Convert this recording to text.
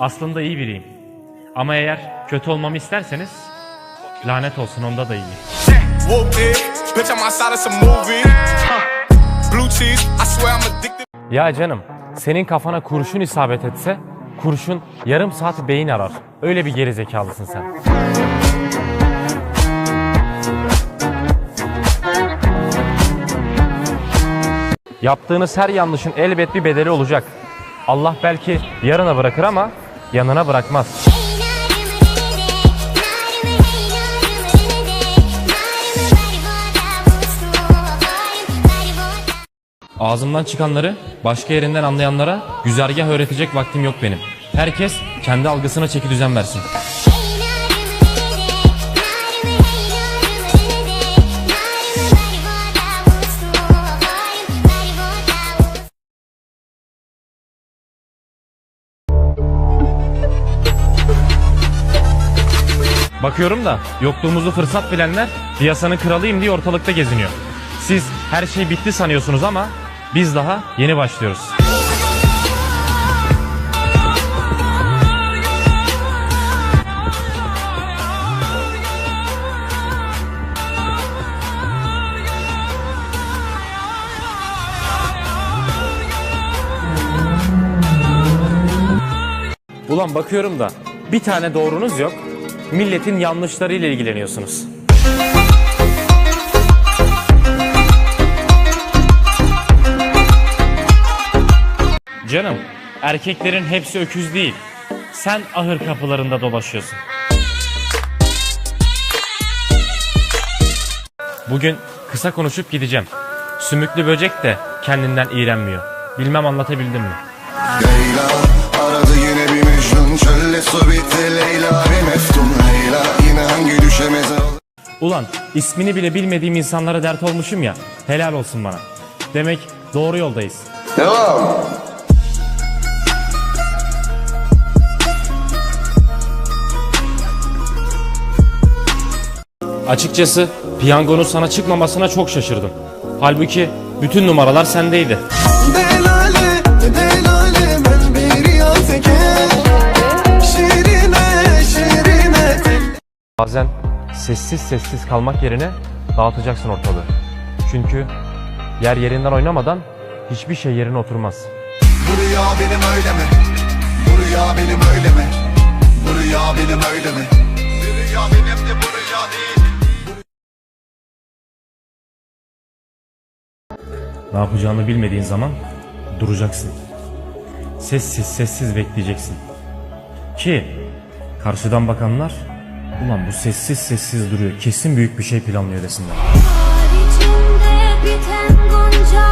Aslında iyi biriyim. Ama eğer kötü olmamı isterseniz lanet olsun onda da iyi. Ya canım, senin kafana kurşun isabet etse, kurşun yarım saat beyin arar. Öyle bir gerizekalısın sen. Yaptığınız her yanlışın elbet bir bedeli olacak. Allah belki yarına bırakır ama yanına bırakmaz. Ağzımdan çıkanları başka yerinden anlayanlara güzergah öğretecek vaktim yok benim. Herkes kendi algısına çeki düzen versin. Bakıyorum da yokluğumuzu fırsat bilenler piyasanın kralıyım diye ortalıkta geziniyor. Siz her şey bitti sanıyorsunuz ama biz daha yeni başlıyoruz. Ulan bakıyorum da bir tane doğrunuz yok. Milletin yanlışlarıyla ilgileniyorsunuz. Canım, erkeklerin hepsi öküz değil. Sen ahır kapılarında dolaşıyorsun. Bugün kısa konuşup gideceğim. Sümüklü böcek de kendinden iğrenmiyor. Bilmem anlatabildim mi? Leyla aradı yine bir Mecnun Çölle su bitti Leyla bir meftun Leyla yine hangi düşemez Ulan ismini bile bilmediğim insanlara dert olmuşum ya. Helal olsun bana. Demek doğru yoldayız. Devam Açıkçası piyangonun sana çıkmamasına çok şaşırdım. Halbuki bütün numaralar sendeydi. Bazen sessiz sessiz kalmak yerine dağıtacaksın ortalığı. Çünkü yer yerinden oynamadan hiçbir şey yerine oturmaz. Bu rüya benim öyle mi? Bu rüya benim öyle mi? Bu rüya benim öyle mi? Bu rüya benim de bu rüya değil Ne yapacağını bilmediğin zaman duracaksın. Sessiz sessiz bekleyeceksin. Ki karşıdan bakanlar Ulan bu sessiz sessiz duruyor. Kesin büyük bir şey planlıyor desinler. Biten gonca,